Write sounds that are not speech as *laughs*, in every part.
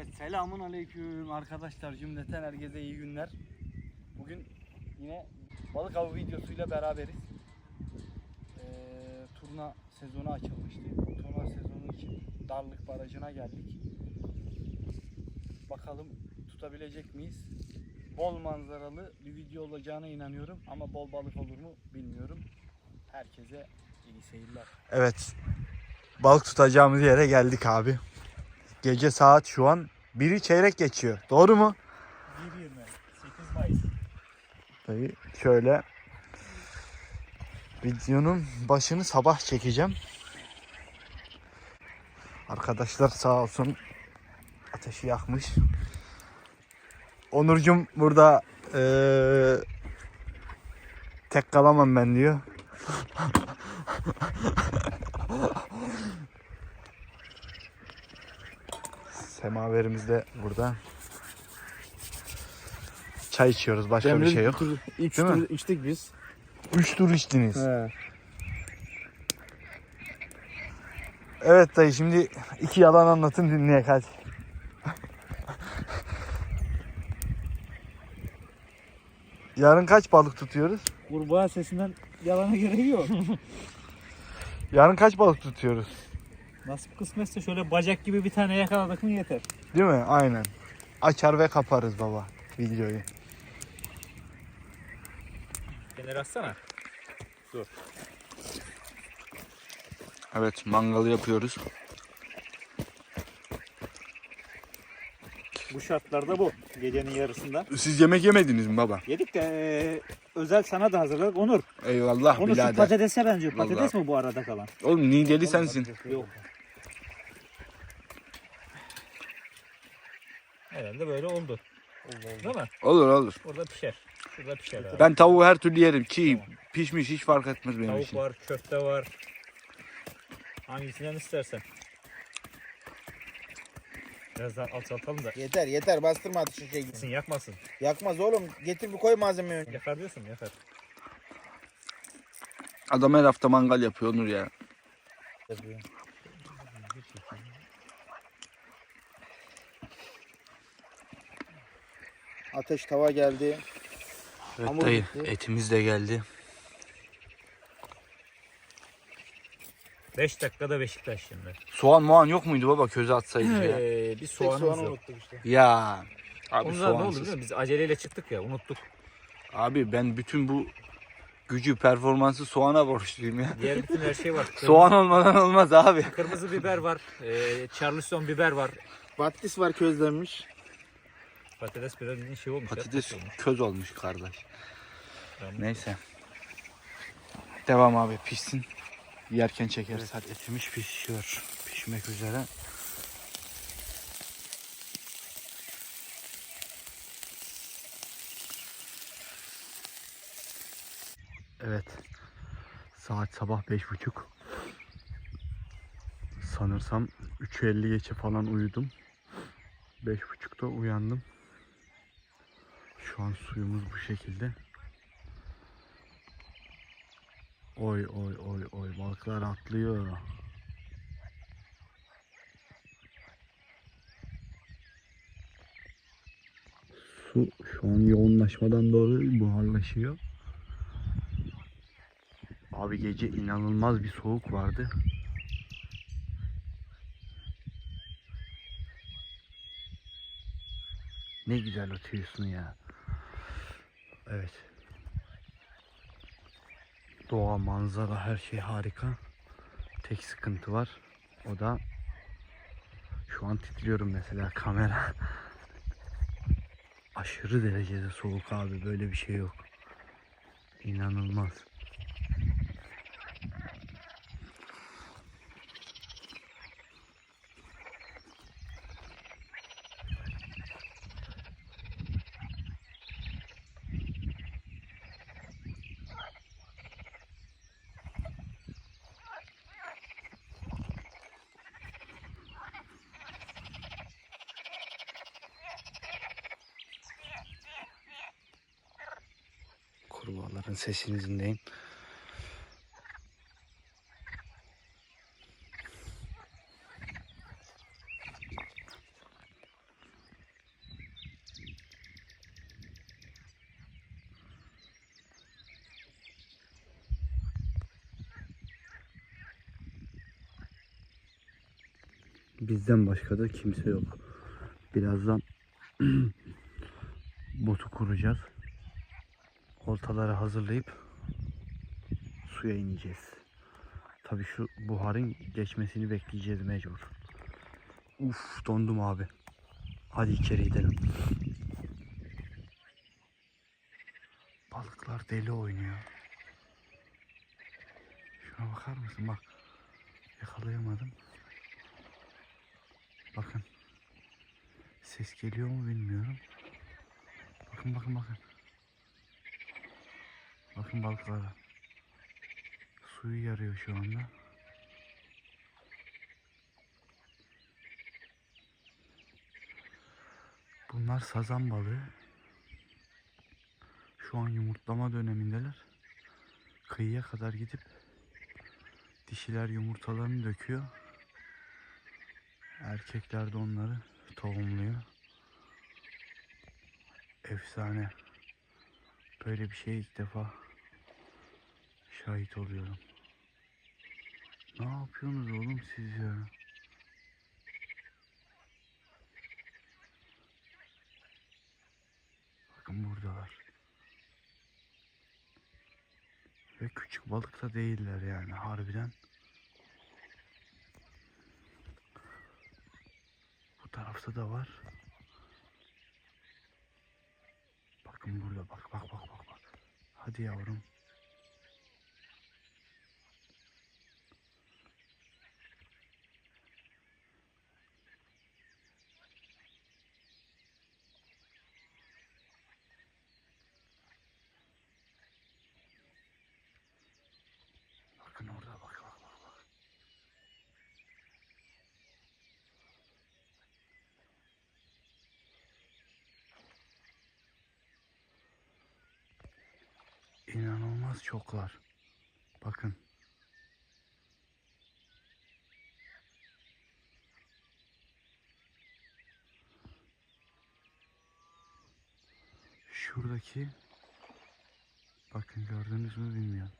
Evet selamun aleyküm arkadaşlar cümleten herkese iyi günler. Bugün yine balık avı videosuyla beraberiz. Ee, turna sezonu açılmıştı. Turna sezonu için Darlık Barajı'na geldik. Bakalım tutabilecek miyiz? Bol manzaralı bir video olacağına inanıyorum ama bol balık olur mu bilmiyorum. Herkese iyi seyirler. Evet. Balık tutacağımız yere geldik abi. Gece saat şu an 1'i çeyrek geçiyor. Doğru mu? 1.20 8 Mayıs. Tabii şöyle videonun başını sabah çekeceğim. Arkadaşlar sağ olsun ateşi yakmış. Onurcum burada eee, tek kalamam ben diyor. *laughs* Semaverimiz de burada. Çay içiyoruz. Başka bir şey yok. İç Değil mi? içtik biz. Üç tur içtiniz. He. Evet dayı şimdi iki yalan anlatın dinleyek hadi. Yarın kaç balık tutuyoruz? Kurbağa sesinden yalana gerek yok. *laughs* Yarın kaç balık tutuyoruz? Nasip kısmetse şöyle bacak gibi bir tane yakaladık mı yeter. Değil mi? Aynen. Açar ve kaparız baba videoyu. Kenara atsana. Evet mangalı yapıyoruz. Bu şartlarda bu. Gecenin yarısında. Siz yemek yemediniz mi baba? Yedik de eee, özel sana da hazırladık. Onur. Eyvallah Onur şu birader. patatese benziyor. Vallahi. Patates mi bu arada kalan? Oğlum nideli sensin. Yok. Herhalde böyle oldu. Değil mi? Olur olur. Orada pişer. Şurada pişer abi. Ben tavuğu her türlü yerim. Çiğ, pişmiş hiç fark etmez benim Tavuk için. var, köfte var. Hangisinden istersen. Biraz daha alçaltalım da. Yeter yeter bastırma atışı şey Gitsin yakmasın. Yakmaz oğlum getir bir koy malzemeyi önce. Yakar diyorsun yakar. Adam her hafta mangal yapıyor Onur ya. Ateş tava geldi. Evet Hamur dayı bitti. etimiz de geldi. 5 dakikada Beşiktaş şimdi. Soğan muğan yok muydu baba köze atsaydık ya. Ee, bir Tek soğanımız soğanı yok. unuttuk işte. Ya. Abi Ondan ne oldu soğansız. biliyor musun? Biz aceleyle çıktık ya unuttuk. Abi ben bütün bu gücü performansı soğana borçluyum ya. Diğer bütün her şey var. Kırmızı, *laughs* Soğan olmadan olmaz abi. kırmızı biber var. E, Charleston biber var. Battis var közlenmiş. Patates biraz dediğin şey olmuş. ya, Patates olmuş. köz olmuş kardeş. Neyse. Devam abi pişsin. Yerken çekeriz. Hadi etimiz pişiyor. Pişmek üzere. Evet. Saat sabah beş buçuk. Sanırsam 3.50 geçe falan uyudum. Beş buçukta uyandım. Şu an suyumuz bu şekilde. Oy oy oy oy balıklar atlıyor. Su şu an yoğunlaşmadan doğru buharlaşıyor. Abi gece inanılmaz bir soğuk vardı. Ne güzel atıyorsun ya. Evet. Doğa, manzara, her şey harika. Tek sıkıntı var. O da şu an titriyorum mesela kamera. Aşırı derecede soğuk abi. Böyle bir şey yok. İnanılmaz. sesinizindeyim. Bizden başka da kimse yok. Birazdan *clears throat* botu kuracağız. Oltaları hazırlayıp suya ineceğiz. Tabii şu buharın geçmesini bekleyeceğiz mecbur. Uf dondum abi. Hadi içeri gidelim. Balıklar deli oynuyor. Şuna bakar mısın bak. Yakalayamadım. Bakın. Ses geliyor mu bilmiyorum. Bakın bakın bakın. Bakın balıklara. Suyu yarıyor şu anda. Bunlar sazan balığı. Şu an yumurtlama dönemindeler. Kıyıya kadar gidip dişiler yumurtalarını döküyor. Erkekler de onları tohumluyor. Efsane. Böyle bir şey ilk defa şahit oluyorum. Ne yapıyorsunuz oğlum siz ya? Bakın buradalar. Ve küçük balık da değiller yani harbiden. Bu tarafta da var. Bakın burada bak bak bak bak bak. Hadi yavrum. Bakın orada bak bak bak bak. İnanılmaz çoklar. Bakın. Şuradaki bakın gördünüz mü bilmiyorum.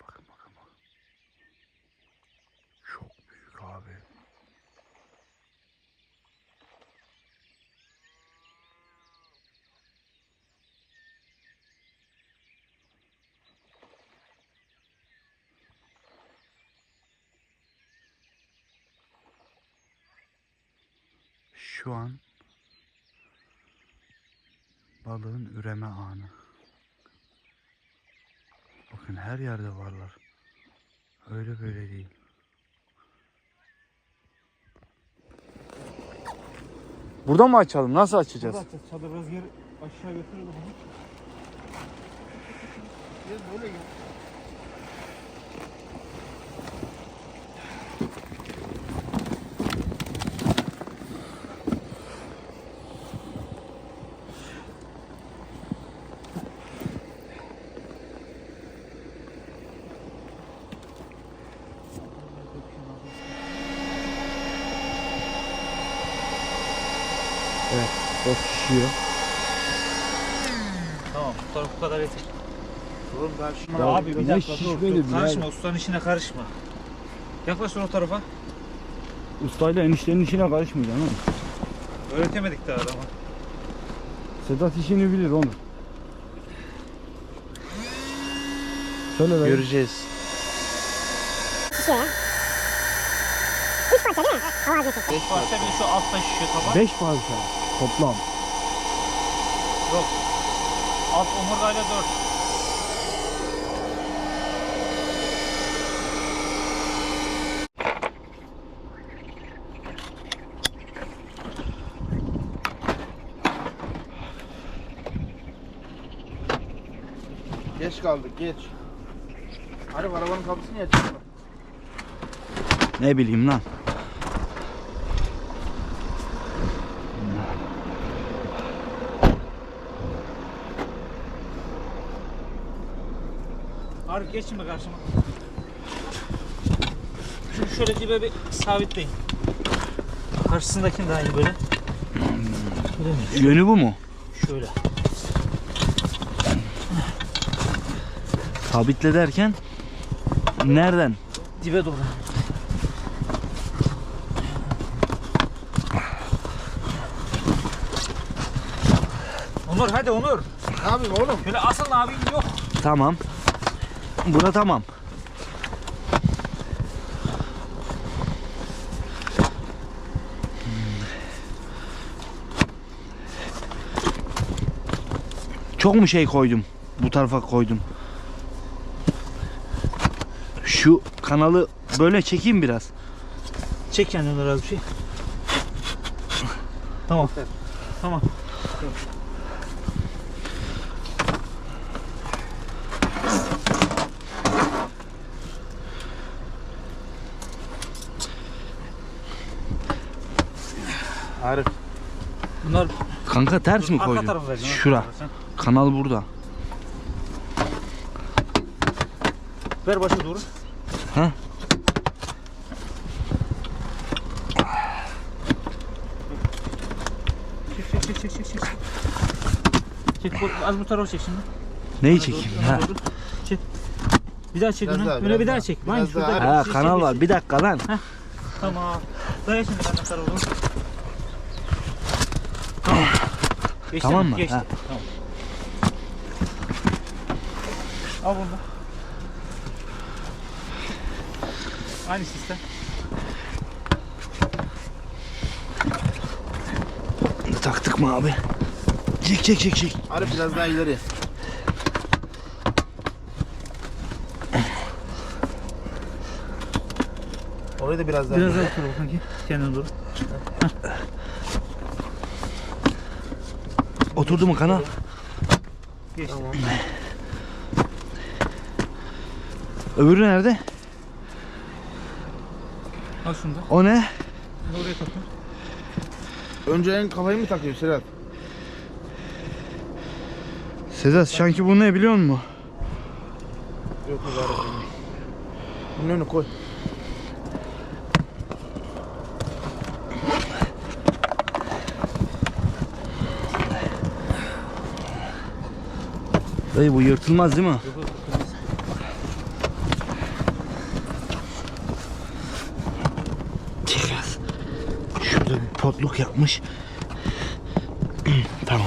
Bakın bakın bakın. Çok büyük abi. Şu an balığın üreme anı. Bakın her yerde varlar. Öyle böyle değil. Burada mı açalım? Nasıl açacağız? Burada açacağız. Çadır biraz geri aşağı götürelim onu. Evet, bot şişiyor. Tamam bu taraf bu kadar yeter. Oğlum karşıma. Abi bir ne dakika dur, dur. Karışma ustanın işine karışma. Yaklaş o tarafa. Ustayla eniştenin işine karışmayacaksın oğlum. Öğretemedik daha adama. Sedat işini bilir onu. Söyle be. Göreceğiz. ya. Üç parça değil mi? Beş parça bir şu altta şişiyor tamam. 5 parça toplam. Yok. Alt omurgayla dört. Geç kaldık geç. Arif arabanın kapısını niye açmadın? Ne bileyim lan. Arif geç şimdi karşıma. Şunu şöyle dibe bir sabitleyin. Karşısındakini de aynı böyle. Böyle mi? Yönü bu mu? Şöyle. Sabitle derken Nereden? Dibe doğru. Onur hadi Onur. Ne yapayım oğlum? Şöyle asıl abin yok. Tamam. Bura tamam. Çok mu şey koydum? Bu tarafa koydum. Şu kanalı böyle çekeyim biraz. Çek kendini biraz bir şey. Tamam. Tamam. Arif. Bunlar Kanka ters mi arka Şura. Kanal burada. Ver başa doğru. Ha? Çek çek çek çek çek çek. Çek bu- az bu tarafa çek şimdi. Neyi çekeyim? Ha. doğru. Çek. Bir daha çek Biraz öne. daha, Öne biraz bir daha daha. çek. Biraz Lan daha. şurada. Ha Çek, kanal çek, var. çek. Bir dakika lan. Tamam. Daya şimdi benden tarafa doğru. Tamam. Geçti Tamam mı? Geçti. Ha. Tamam. Al bunu da. Aynı sistem. Taktık mı abi? Çek çek çek çek. Arif biraz daha ileri. Orayı da biraz daha Biraz daha tarafa kanki. Kendine doğru. Oturdu mu kanal? Geçti. Öbürü nerede? Al şunu da. O ne? Bunu oraya takın. Önce en kafayı mı takıyor Serhat? Sedat sanki bu ne biliyor musun? Yok Arif. Bunun önüne koy. Dayı bu yırtılmaz değil mi? Yok yok. takılmaz. Çek az. Şurada bir potluk yapmış. *clears throat* tamam.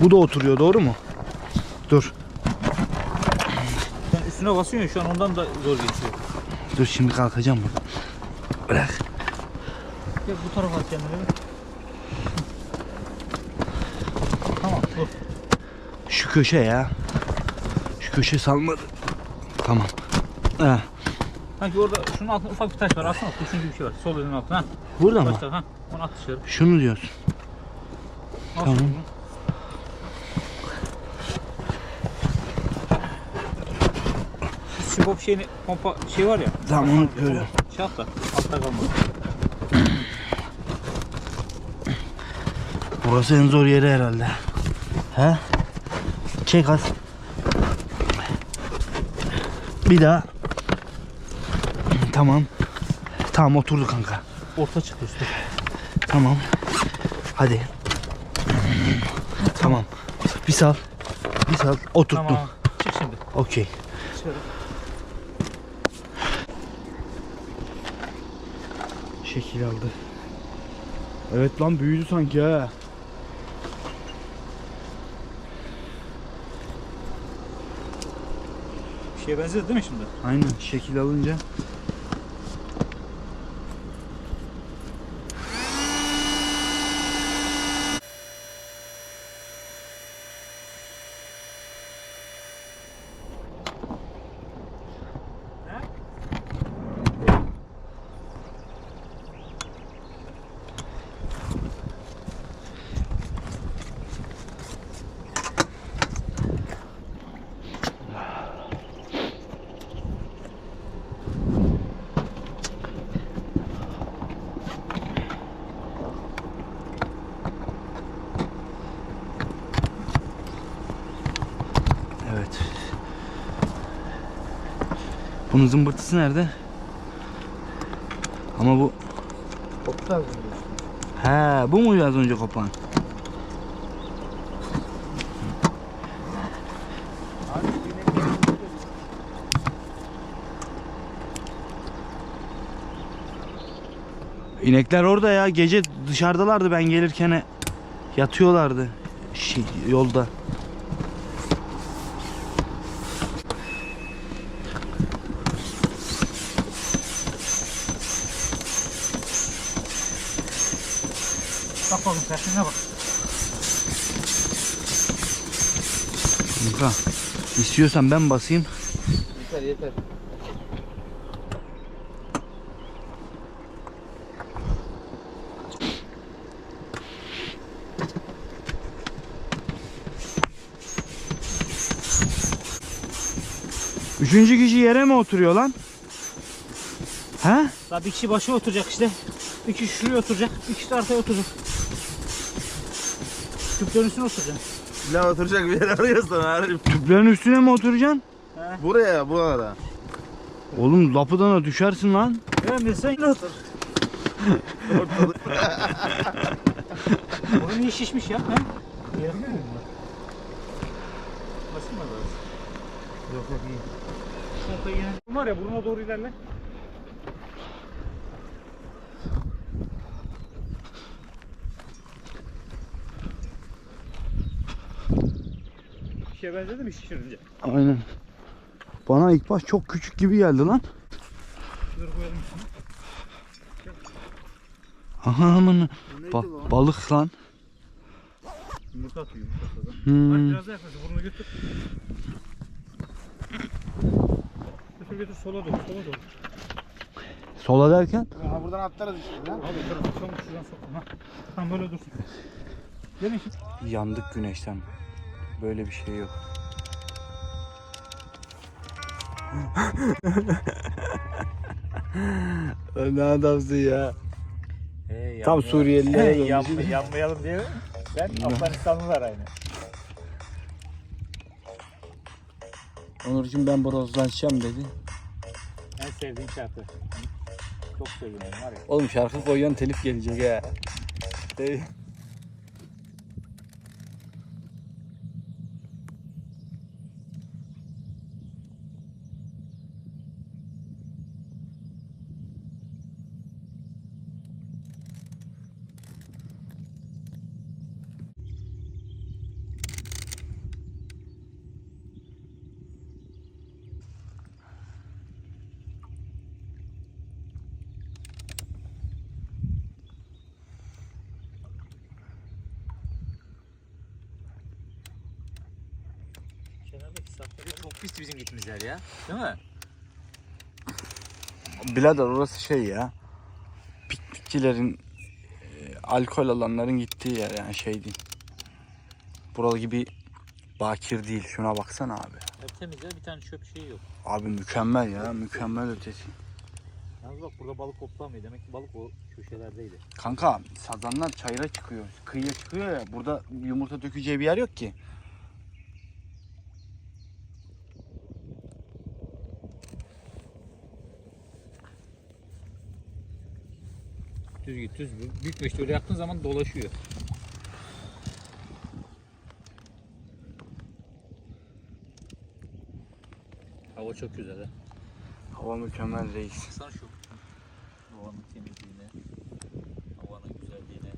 Bu da oturuyor doğru mu? Dur. Sen üstüne basıyorsun şu an ondan da zor geçiyor. Dur şimdi kalkacağım burada. Bırak. Gel bu tarafa at kendini. Tamam dur. Şu köşe ya. Şu köşe salmadı. Tamam. Ha. Sanki orada şunun altında ufak bir taş var. Aslında kurşun gibi bir şey var. Sol elinin altına. Ha. Burada mı? Başla ha. Onu at dışarı. Şunu diyorsun. Al Tamam. şunu. Şu Sibop şeyini pompa şey var ya. Tamam onu görüyorum. Şey at da altta kalmaz. Burası en zor yeri herhalde. He? Çek az. Bir daha. Tamam. Tamam oturdu kanka. Orta çıktı üstü. Tamam. Hadi. Tamam. Bir sal. Bir sal. Oturttum. Tamam. Çık şimdi. Okey. Şekil aldı. Evet lan büyüdü sanki ha. Şeye benzedi değil mi şimdi? Aynen şekil alınca. Bunun zımbırtısı nerede? Ama bu... Koptu az önce. He bu mu az önce kopan? İnekler orada ya. Gece dışarıdalardı ben gelirken yatıyorlardı şey, yolda. Bak oğlum kendine bak. Kanka istiyorsan ben basayım. Yeter yeter. Üçüncü kişi yere mi oturuyor lan? He? Daha bir kişi başa oturacak işte. Bir kişi şuraya oturacak. Bir kişi de arkaya oturacak. Tüplerin üstüne oturacak. La oturacak bir yer arıyorsan Arif. Tüplerin üstüne mi oturacaksın? Buraya bu ara. Oğlum lapıdan da düşersin lan. Beğenmiyorsan yine otur. Burun *laughs* iyi şişmiş ya. He? Yerim mi? Basın mı? Yok yok iyi. Var ya buruna doğru ilerle. Şeye benzedi mi şişirince? Aynen. Bana ilk baş çok küçük gibi geldi lan. Şunları koyalım üstüne. Aha aman. Ba- balık lan. Yumurta atıyor yumurta. Hmm. Hadi biraz daha yaklaş. Burnunu götür. Götür götür sola doğru. Sola doğru. Sola derken? Ha buradan atlarız işte lan. Abi tarafa çabuk şuradan sokma. Ha. Tamam böyle dursun. Gelin şimdi. Yandık güneşten. Böyle bir şey yok. *laughs* ne adamsın ya. Tam Suriyelilere dönmüş. Yanma, yanmayalım diye? Ben Afganistanlılar aynı. Onurcuğum ben bronzlaşacağım dedi. En sevdiğim şarkı. Çok seviyorum var ya. Oğlum şarkı koyuyorsun telif gelecek ha. Değil. Çok pis bizim gittiğimiz yer ya. Değil mi? Birader orası şey ya. Piknikçilerin e, alkol alanların gittiği yer yani şey değil. Buralı gibi bakir değil. Şuna baksana abi. Hep temiz ya bir tane çöp şey yok. Abi mükemmel ya. Mükemmel ötesi. Yalnız bak burada balık toplamıyor. Demek ki balık o köşelerdeydi. Kanka sazanlar çayıra çıkıyor. Kıyıya çıkıyor ya. Burada yumurta dökeceği bir yer yok ki. Düz. Büyük meşte öyle yaptığın zaman dolaşıyor. Hava çok güzel ha. Hava mükemmel reis. Baksana şu havanın temizliğine, havanın güzelliğine.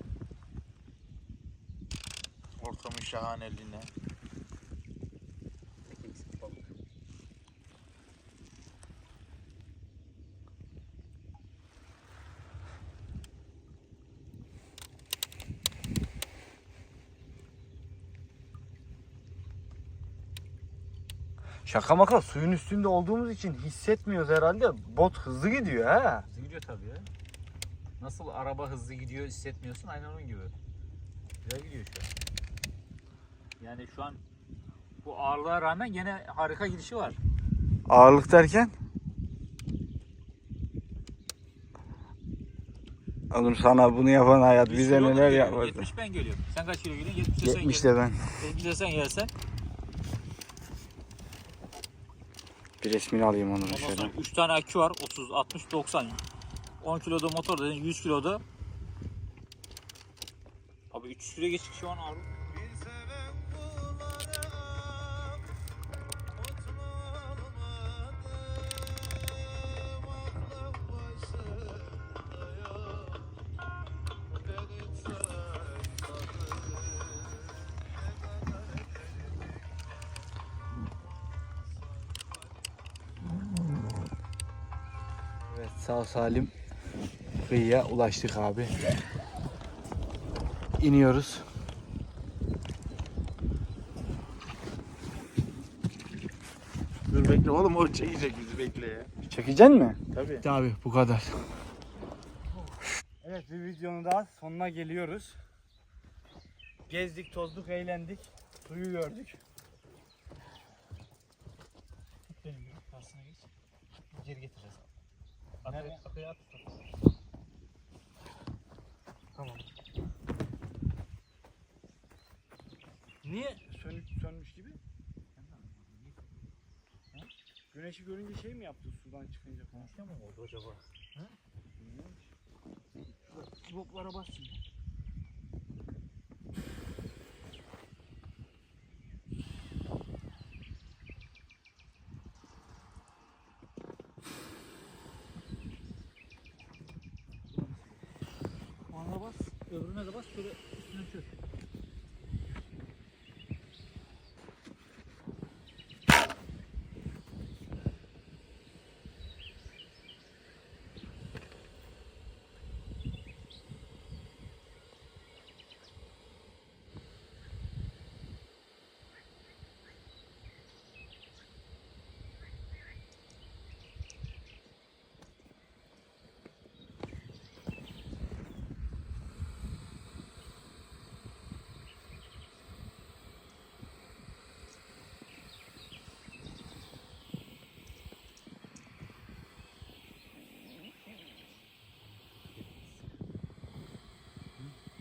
Ortamın şahaneliğine. Tek eksik balık. Şaka maka suyun üstünde olduğumuz için hissetmiyoruz herhalde. Bot hızlı gidiyor ha. Hızlı gidiyor tabii ya. Nasıl araba hızlı gidiyor hissetmiyorsun aynen onun gibi. Güzel gidiyor şu an. Yani şu an bu ağırlığa rağmen gene harika gidişi var. Ağırlık derken? Oğlum sana bunu yapan hayat 100 bize neler yapmadı. 70 ben geliyorum. Sen kaç kilo geliyorsun? 70 de sen 70 geliyorsun. de ben. 70 de sen gelsen. Bir resmini alayım onu Ondan şöyle. sonra 3 tane akü var. 30, 60, 90. 10 kiloda motor dedin 100 kiloda. Abi 300 kilo geçtik şu an ağırlık. Sağ salim kıyıya ulaştık abi. İniyoruz. Dur bekle oğlum o çekecek bizi bekle ya. Çekeceksin mi? Tabii. Abi bu kadar. Evet bir videonun daha sonuna geliyoruz. Gezdik, tozduk, eğlendik. Suyu gördük. Benim gibi karşısına geç. Geri getireceğiz. Akıya, akıya at. Tamam. Niye sönük, sönmüş gibi? Ha? Güneşi görünce şey mi yaptı sudan çıkınca falan? Ne mi oldu acaba? Boklara bas şimdi. Ona bas, öbürüne de bas, şöyle üstüne çök.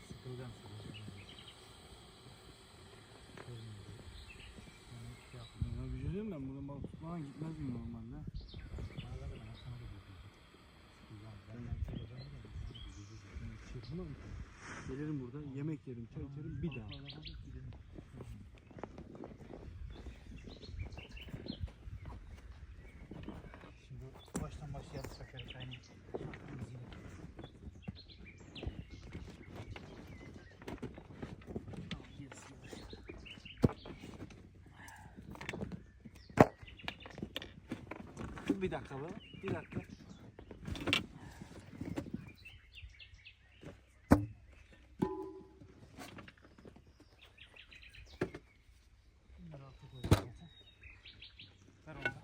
Sıkılgan Mi? ben buradan balık tutmadan gitmezdim normalde. Çırpınır mı? Gelirim burada yemek yerim, çay içerim bir daha. Bir dakika be. Bir dakika. Bunları alta koyalım zaten. Ver onu. da.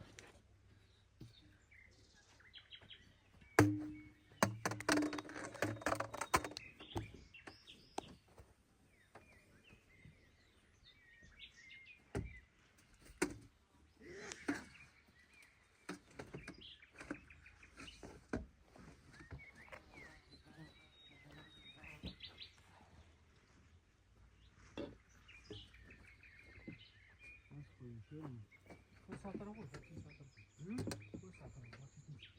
Nasıl koyayım? Şöyle mi? Koy sağ tarafa koy. Koy sağ tarafa. Koy sağ tarafa. Bak gitmiş.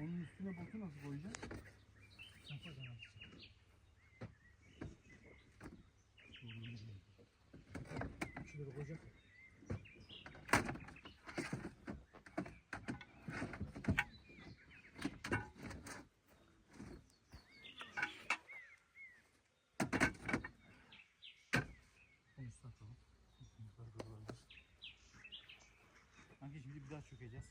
Onun üstüne koy bana. Şuraya koyacak. Kanki şimdi bir daha çökeceğiz.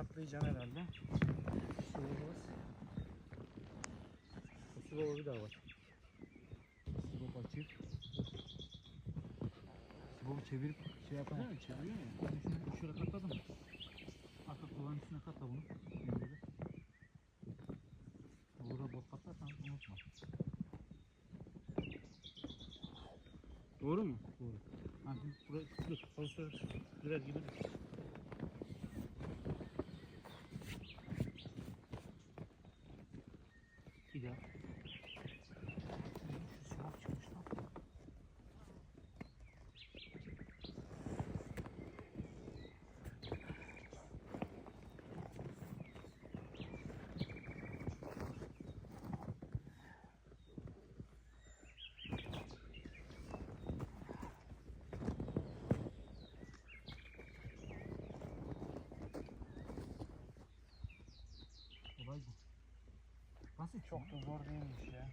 Katlayacaksın herhalde. Bas. Şurada bir daha var. Sibop açık. Sibopu çevirip şey yapar mı? Çeviriyor ya. Ben şunu şuraya katladım. Arka kulağın üstüne katla bunu. Böyle. Burada bot katlarsan unutma. Doğru mu? Doğru. Ha şimdi buraya dur. Çalışıyor. Biraz gidelim. oradaymış ya.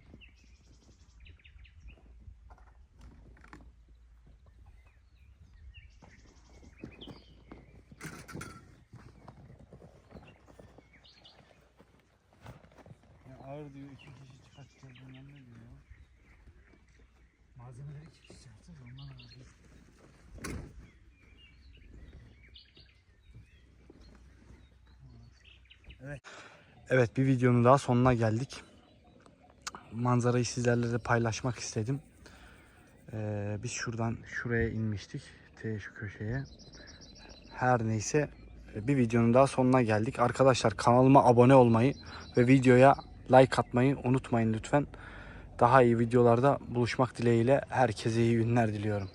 Ya ağır diyor iki kişi çıkartacağız bilmem ne diyor. Malzemeleri iki kişi çıkartacağız ondan ağır değil. Evet. Evet bir videonun daha sonuna geldik. Manzarayı sizlerle de paylaşmak istedim. Ee, biz şuradan şuraya inmiştik. T şu köşeye. Her neyse bir videonun daha sonuna geldik. Arkadaşlar kanalıma abone olmayı ve videoya like atmayı unutmayın lütfen. Daha iyi videolarda buluşmak dileğiyle herkese iyi günler diliyorum.